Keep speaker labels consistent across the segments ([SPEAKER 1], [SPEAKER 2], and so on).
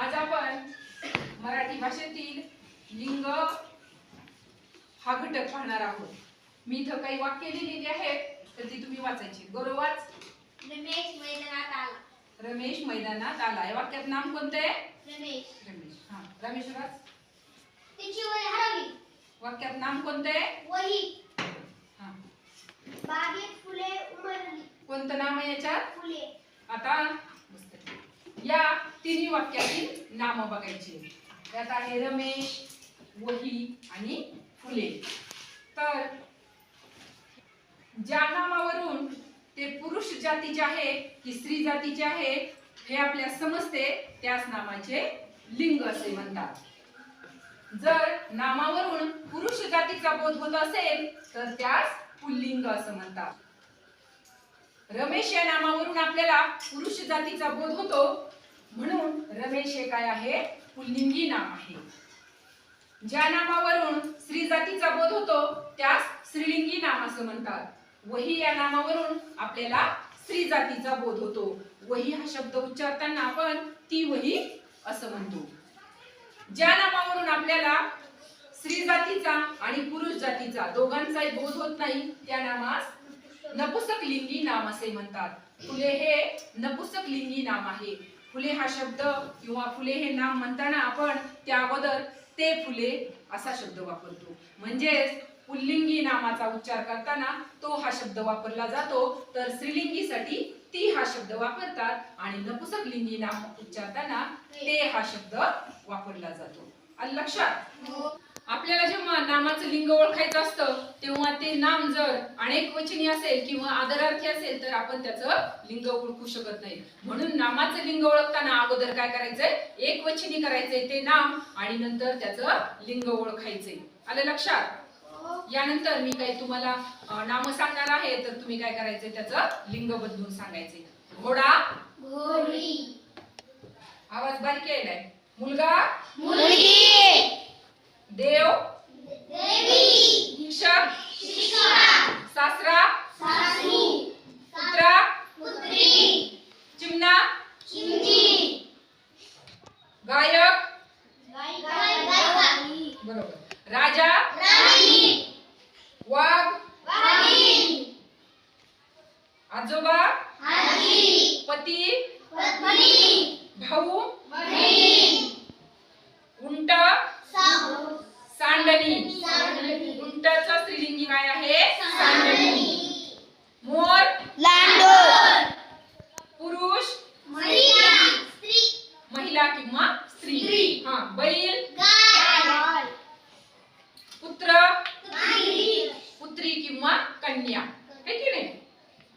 [SPEAKER 1] आज आपण मराठी भाषेतील लिंग हा घटक पाहणार आहोत. मी इथं काही वाक्य लिहिलेली आहेत तर ती तुम्ही वाचायची. गौरव वाच.
[SPEAKER 2] रमेश मैदानात आला.
[SPEAKER 1] रमेश मैदानात आला. या वाक्यात नाम कोणतं आहे?
[SPEAKER 2] रमेश.
[SPEAKER 1] रमेश. हा रमेश वाच.
[SPEAKER 2] तिची वही हरवली.
[SPEAKER 1] वाक्यात नाम कोणतं आहे?
[SPEAKER 2] वही.
[SPEAKER 1] हा.
[SPEAKER 2] बागेत फुले उमलली.
[SPEAKER 1] कोणतं नाम आहे याच्यात?
[SPEAKER 2] फुले.
[SPEAKER 1] आता या तिन्ही वाक्यातील नाम बघायची. त्यात आहे रमेश वही आणि फुले. तर ज्या नामावरून ते पुरुष जातीचे आहे की स्त्री जातीचे आहे हे आपल्या समजते त्याच नामाचे लिंग असे म्हणतात. जर नामावरून पुरुष जातीचा बोध होत असेल तर त्यास पुल्लिंग असं म्हणतात. रमेश या नामावरून आपल्याला पुरुष जातीचा बोध होतो म्हणून रमेश हे काय आहे? पुल्लिंगी नाम आहे. ज्या नामावरून स्त्री जातीचा बोध होतो त्यास स्त्रीलिंगी नाम असं म्हणतात. वही या नामावरून आपल्याला स्त्री जातीचा बोध होतो. वही हा शब्द उच्चारताना आपण ती वही असं म्हणतो. ज्या नामावरून आपल्याला स्त्री जातीचा आणि पुरुष जातीचा दोघांचाही बोध होत नाही त्या नामास नपुसक लिंगी नाम असे म्हणतात. फुले हे नपुसक लिंगी नाम आहे. फुले हा शब्द किंवा फुले हे नाम म्हणताना आपण त्या अगोदर ते फुले असा शब्द वापरतो. म्हणजेच पुल्लिंगी नामाचा उच्चार करताना तो हा शब्द वापरला जातो. तर स्त्रीलिंगीसाठी ती हा शब्द वापरतात आणि नपुसक लिंगी नाम उच्चारताना ते हा शब्द वापरला जातो. लक्षात आपल्याला जेव्हा नामाचं लिंग ओळखायचं असतं तेव्हा ते नाम जर अनेक वचनी असेल किंवा आदरार्थी असेल तर आपण त्याचं लिंग ओळखू शकत नाही. म्हणून नामाचं लिंग ओळखताना अगोदर काय करायचंय? एक वचनी करायचंय ते नाम आणि नंतर त्याचं लिंग ओळखायचंय. आलं लक्षात? यानंतर मी काही तुम्हाला नामं सांगणार आहे तर तुम्ही काय करायचंय? त्याचं लिंग बदलून सांगायचे घोडा?
[SPEAKER 2] घोडी.
[SPEAKER 1] आवाज बारीक यायलाय. मुलगा?
[SPEAKER 2] मुलगी.
[SPEAKER 1] देव
[SPEAKER 2] देवी
[SPEAKER 1] शिक्षक
[SPEAKER 2] शिक्षिका
[SPEAKER 1] सासरा
[SPEAKER 2] सासू
[SPEAKER 1] कुत्रा
[SPEAKER 2] पुत्री
[SPEAKER 1] चिमणा
[SPEAKER 2] चिमची
[SPEAKER 1] गायक
[SPEAKER 2] गायिका
[SPEAKER 1] बरोबर. राजा
[SPEAKER 2] राणी
[SPEAKER 1] वाघ
[SPEAKER 2] वाणी
[SPEAKER 1] आजोबा
[SPEAKER 2] आजी
[SPEAKER 1] पती
[SPEAKER 2] पत्नी
[SPEAKER 1] भाऊ
[SPEAKER 2] बहीण
[SPEAKER 1] उंट
[SPEAKER 2] सासू
[SPEAKER 1] सांडणी. उंटाचं स्त्रीलिंगी काय आहे?
[SPEAKER 2] सांडणी
[SPEAKER 1] मोर
[SPEAKER 2] लांडोर
[SPEAKER 1] पुरुष
[SPEAKER 2] महिला स्त्री
[SPEAKER 1] महिला किंवा स्त्री
[SPEAKER 2] स्त्री.
[SPEAKER 1] हा बैल
[SPEAKER 2] गाय
[SPEAKER 1] पुत्र
[SPEAKER 2] पुत्री
[SPEAKER 1] पुत्री किंवा कन्या है की नाही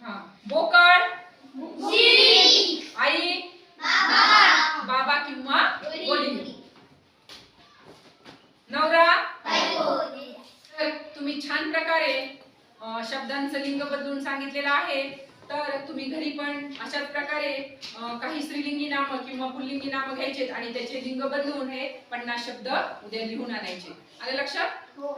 [SPEAKER 1] हा बोकड
[SPEAKER 2] मुली
[SPEAKER 1] आई
[SPEAKER 2] बाबा
[SPEAKER 1] बाबा किंवा
[SPEAKER 2] वडील.
[SPEAKER 1] वडील नवरा
[SPEAKER 2] बायको
[SPEAKER 1] तर तुम्ही छान प्रकारे अ, शब्दांचं लिंग बदलून सांगितलेलं आहे. तर तुम्ही घरी पण अशाच प्रकारे काही स्त्रीलिंगी नाम किंवा पुल्लिंगी नाम घ्यायचेत आणि त्याचे लिंग बदलून हे पन्नास शब्द उद्या लिहून आणायचे. आले लक्षात?
[SPEAKER 2] हो.